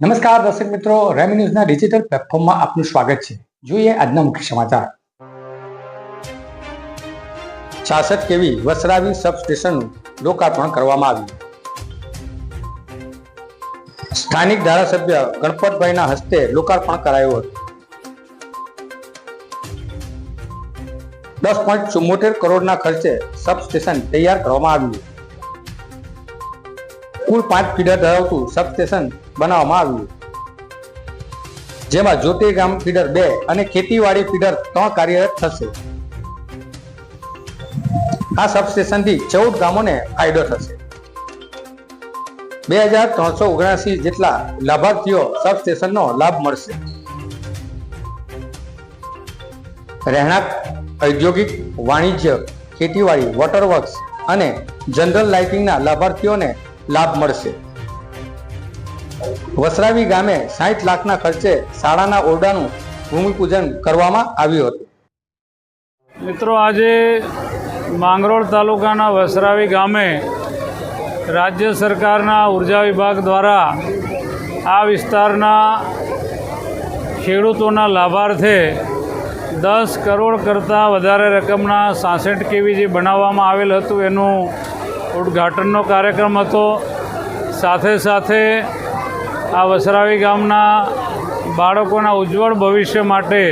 નમસ્કાર દર્શક મિત્રો, રેમી ન્યૂઝના ડિજિટલ પ્લેટફોર્મમાં આપનું સ્વાગત છે. જોઈએ આજના મુખ્ય સમાચાર. છાસઠ કેવી વસરાવી સબસ્ટેશનનું લોકાર્પણ કરવામાં આવ્યું? સ્થાનિક ધારાસભ્ય ગણપતભાઈના હસ્તે લોકાર્પણ કરાયું હતું. દસ પોઈન્ટ ચુમ્મોતેર કરોડના ખર્ચે સબસ્ટેશન તૈયાર કરવામાં આવ્યું. કુલ પાંચ ફીડર ધરાવતું સબસ્ટેશન બનાવવામાં આવ્યું. જેમાં જ્યોતિ ગામ ફીડર બે અને ખેતીવાડી ફીડર ત્રણ કાર્યરત થશે. આ સબસ્ટેશનથી ચૌદ ગામોને ફાયદો થશે. બે હજાર ત્રણસો ઓગણસી જેટલા લાભાર્થીઓ સબસ્ટેશનનો લાભ મળશે. રહેણાંક, ઔદ્યોગિક, વાણિજ્ય, ખેતીવાડી વોટર વર્ક્સ અને જનરલ લાઇટિંગના લાભાર્થીઓને લાભ મળશે. વસરાવી ગામે સાઠ લાખના ખર્ચે શાળાના ઓરડાનું ભૂમિપૂજન કરવામાં આવ્યું હતું. મિત્રો, આજે માંગરોળ તાલુકાના વસરાવી ગામે રાજ્ય સરકારના ઊર્જા વિભાગ દ્વારા આ વિસ્તારના ખેડૂતોના લાભાર્થે દસ કરોડ કરતાં વધારે રકમના સાસઠ કેવી જે બનાવવામાં આવેલ હતું એનું ઉદ્ઘાટનનો કાર્યક્રમ હતો. સાથે સાથે આ વસરાવી ગામના બાળકોના ઉજ્જવળ ભવિષ્ય માટે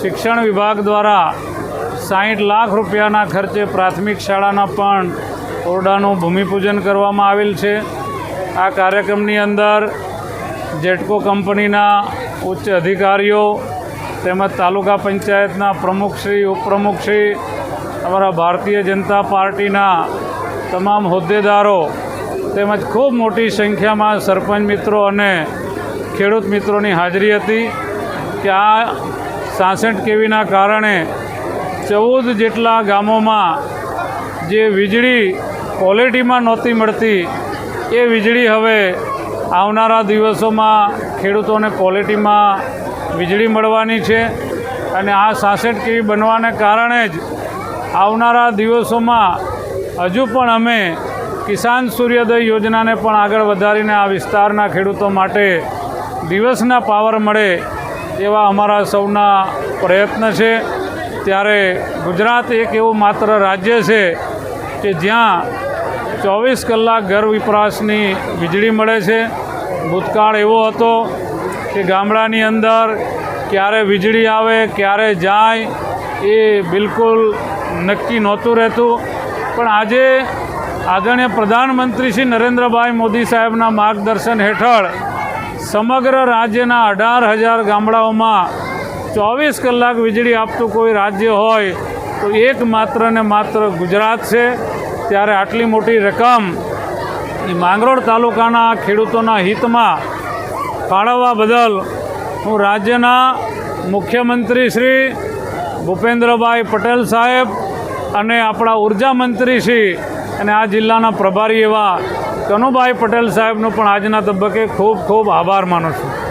શિક્ષણ વિભાગ દ્વારા સાહીઠ લાખ રૂપિયાના ખર્ચે પ્રાથમિક શાળાના પણ ઓરડાનું ભૂમિપૂજન કરવામાં આવેલ છે. આ કાર્યક્રમની અંદર જેટકો કંપનીના ઉચ્ચ અધિકારીઓ, તેમજ તાલુકા પંચાયતના પ્રમુખશ્રી ઉપપ્રમુખશ્રી અમારા ભારતીય જનતા પાર્ટીના તમામ હોદ્દેદારો તેમજ ખૂબ મોટી સંખ્યામાં સરપંચ મિત્રો અને ખેડૂત મિત્રોની હાજરી હતી કે આ સાસઠ કેવીના કારણે ચૌદ જેટલા ગામોમાં જે વીજળી ક્વોલિટીમાં નહોતી મળતી, એ વીજળી હવે આવનારા દિવસોમાં ખેડૂતોને ક્વોલિટીમાં વીજળી મળવાની છે અને આ સાસઠ કેવી બનવાને કારણે જ આવનારા દિવસોમાં હજુ પણ અમે કિસાન સૂર્યોદય યોજનાને પણ આગળ વધારીને આ વિસ્તારના ખેડૂતો માટે દિવસના પાવર મળે એવા અમારા સૌના પ્રયત્ન છે. ત્યારે ગુજરાત એક એવું માત્ર રાજ્ય છે કે જ્યાં ચોવીસ કલાક ઘર વપરાશની વીજળી મળે છે. ભૂતકાળ એવો હતો કે ગામડાની અંદર ક્યારે વીજળી આવે, ક્યારે જાય એ બિલકુલ નક્કી નહોતું રહેતું. પણ આજે આદરણીય પ્રધાનમંત્રી શ્રી નરેન્દ્રભાઈ મોદી સાહેબના માર્ગદર્શન હેઠળ સમગ્ર રાજ્યના અઢાર હજાર ગામડાઓમાં ચોવીસ કલાક વીજળી આપતું કોઈ રાજ્ય હોય તો એક માત્ર ને માત્ર ગુજરાત છે. ત્યારે આટલી મોટી રકમ એ માંગરોળ તાલુકાના ખેડૂતોના હિતમાં ફાળવવા બદલ હું રાજ્યના મુખ્યમંત્રી શ્રી ભૂપેન્દ્રભાઈ પટેલ સાહેબ અને આપણા ઊર્જા મંત્રી શ્રી અને આ જિલ્લાના પ્રભારી એવા કનુભાઈ પટેલ સાહેબનો પણ આજના તબક્કે ખૂબ ખૂબ આભાર માનું છું.